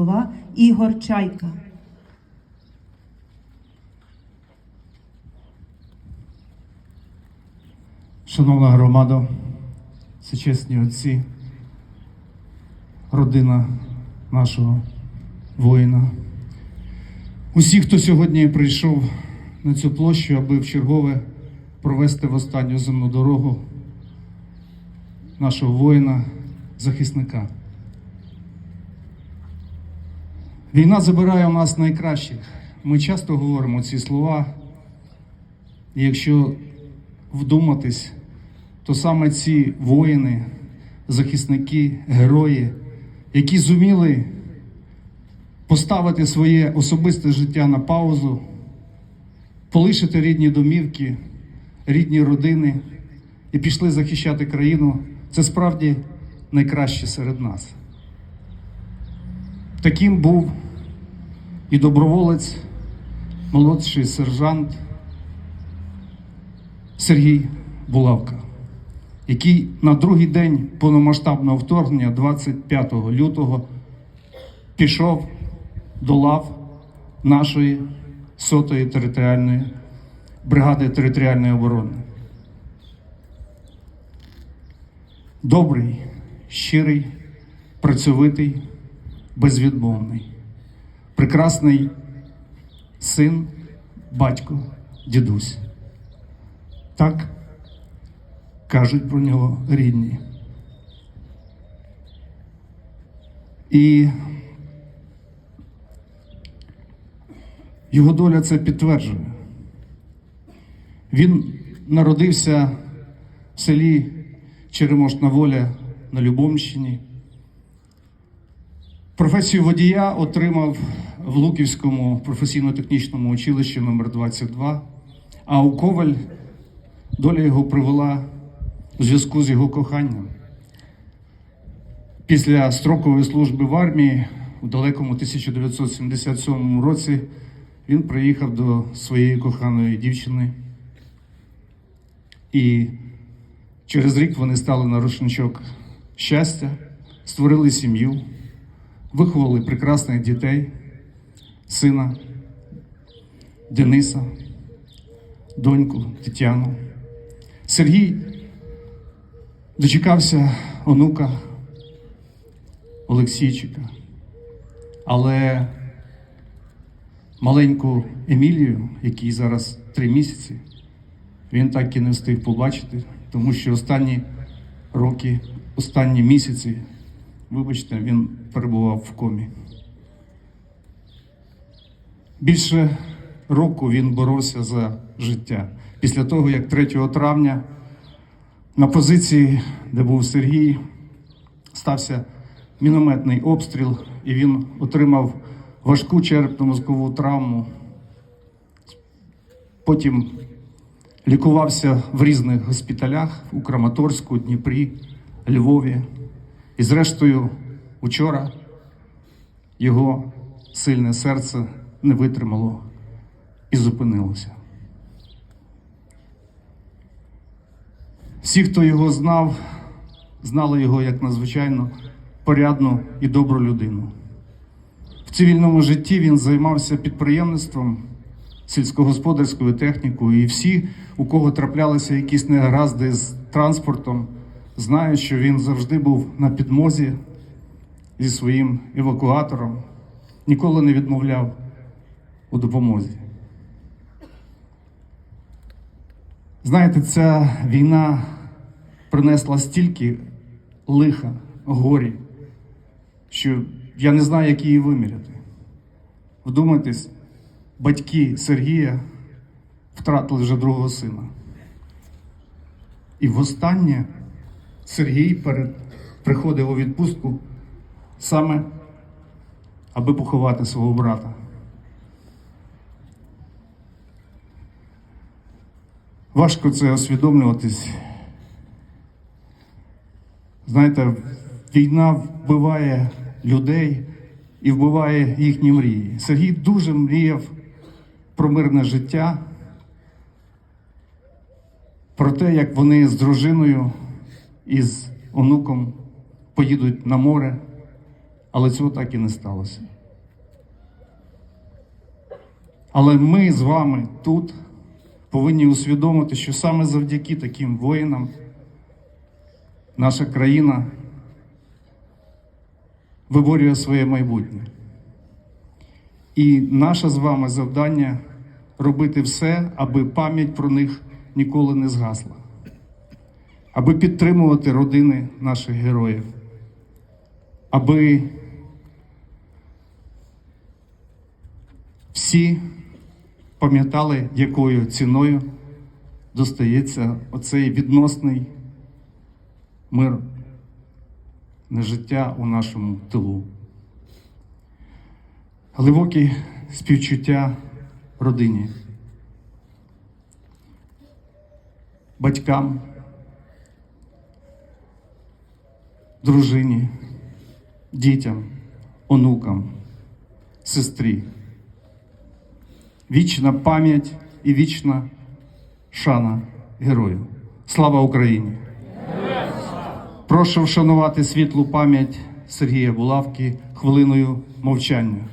голова Ігор Чайка. Шановна громада, всечесні отці, родина нашого воїна. Усі, хто сьогодні прийшов на цю площу, аби в чергове провести в останню земну дорогу нашого воїна, Війна забирає у нас найкращих. Ми часто говоримо ці слова, і якщо вдуматись, то саме ці воїни, захисники, герої, які зуміли поставити своє особисте життя на паузу, полишити рідні домівки, рідні родини і пішли захищати країну, це справді найкраще серед нас. Таким був і доброволець, молодший сержант Сергій Булавка, який на другий день повномасштабного вторгнення, 25 лютого, пішов до лав нашої сотої територіальної бригади територіальної оборони. Добрий, щирий, працьовитий, безвідмовний, прекрасний син, батько, дідусь. Так кажуть про нього рідні. І його доля це підтверджує. Він народився в селі Черемошна Воля на Любомщині. Професію водія отримав в Луківському професійно-технічному училищі номер 22 а у Коваль доля його привела у зв'язку з його коханням. Після строкової служби в армії у далекому 1977 році він приїхав до своєї коханої дівчини. І через рік вони стали на рушничок щастя, створили сім'ю, виховали прекрасних дітей, сина Дениса, доньку Тетяну. Сергій дочекався онука Олексійчика, але маленьку Емілію, якій зараз три місяці, він так і не встиг побачити, тому що останні роки, останні місяці, вибачте, він перебував в комі. Більше року він боровся за життя. Після того, як 3 травня на позиції, де був Сергій, стався мінометний обстріл, і він отримав важку черепно-мозкову травму. Потім лікувався в різних госпіталях у Краматорську, Дніпрі, Львові. І, зрештою, учора його сильне серце не витримало і зупинилося. Всі, хто його знав, знали його як надзвичайно порядну і добру людину. В цивільному житті він займався підприємництвом, сільськогосподарською технікою, і всі, у кого траплялися якісь негаразди з транспортом, знають, що він завжди був на підмозі зі своїм евакуатором, ніколи не відмовляв у допомозі. Знаєте, ця війна принесла стільки лиха, горі, що я не знаю, як її виміряти. Вдумайтесь, батьки Сергія втратили вже другого сина. І востаннє Сергій перед приходив у відпустку саме аби поховати свого брата. Важко це усвідомлюватись. Знаєте, війна вбиває людей і вбиває їхні мрії. Сергій дуже мріяв про мирне життя, про те, як вони з дружиною і з онуком поїдуть на море, Але цього так і не сталося. Але ми з вами тут повинні усвідомити, що саме завдяки таким воїнам наша країна виборює своє майбутнє. І наше з вами завдання робити все, аби пам'ять про них ніколи не згасла, аби підтримувати родини наших героїв, аби всі пам'ятали, якою ціною достається оцей відносний мир на життя у нашому тилу. Глибокі співчуття родині, батькам, дружині, дітям, онукам, сестрі. Вічна пам'ять і вічна шана герою. Слава Україні! Прошу вшанувати світлу пам'ять Сергія Булавки хвилиною мовчання.